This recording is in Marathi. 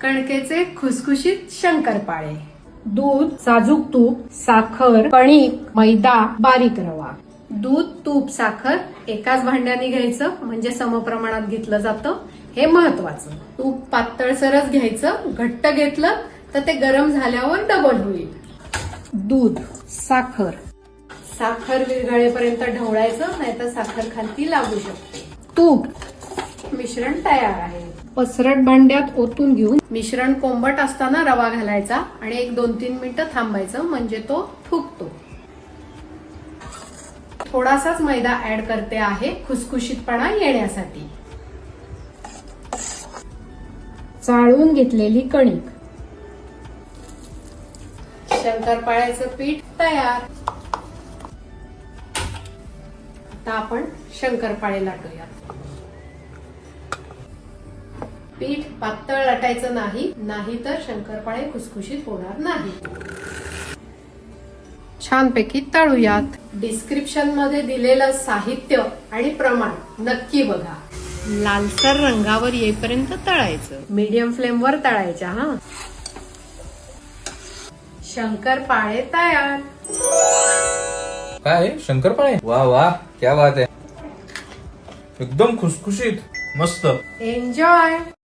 कणकेचे खुसखुशीत शंकरपाळे. दूध साजूक तूप साखर कणिक मैदा बारीक रवा. दूध तूप साखर एकाच भांड्याने घ्यायचं म्हणजे समप्रमाणात घेतलं जातं. हे महत्वाचं. तूप पातळसरच घ्यायचं घट्ट घेतलं तर ते गरम झाल्यावर डबल होईल. दूध साखर. साखर विरघळेपर्यंत ढवळायचं नाहीतर साखर खालती लागू शकते. तूप. मिश्रण तयार आहे. पसरट भांड्यात ओतून घेऊन मिश्रण कोंबट असताना रवा घालायचा आणि एक दोन तीन मिनिटं थांबायचं म्हणजे तो फुगतो थोडासाच मैदा ऍड करते आहे खुसखुशीतपणा येण्यासाठी. चाळून घेतलेली कणिक. शंकरपाळ्याचं पीठ तयार. आता आपण शंकरपाळे लाटूयात. पीठ पातळ लाटायचं नाही नाही तर शंकरपाळे खुसखुशीत होणार नाही. छानपैकी तळूयात. डिस्क्रिप्शनमध्ये दिलेलं साहित्य आणि प्रमाण नक्की बघा. लालसर रंगावर येईपर्यंत तळायचं. मीडियम फ्लेम वर तळायच्या हा. शंकरपाळे तयार. काय शंकरपाळे? वा वा क्या बात आहे. एकदम खुसखुशीत मस्त. एन्जॉय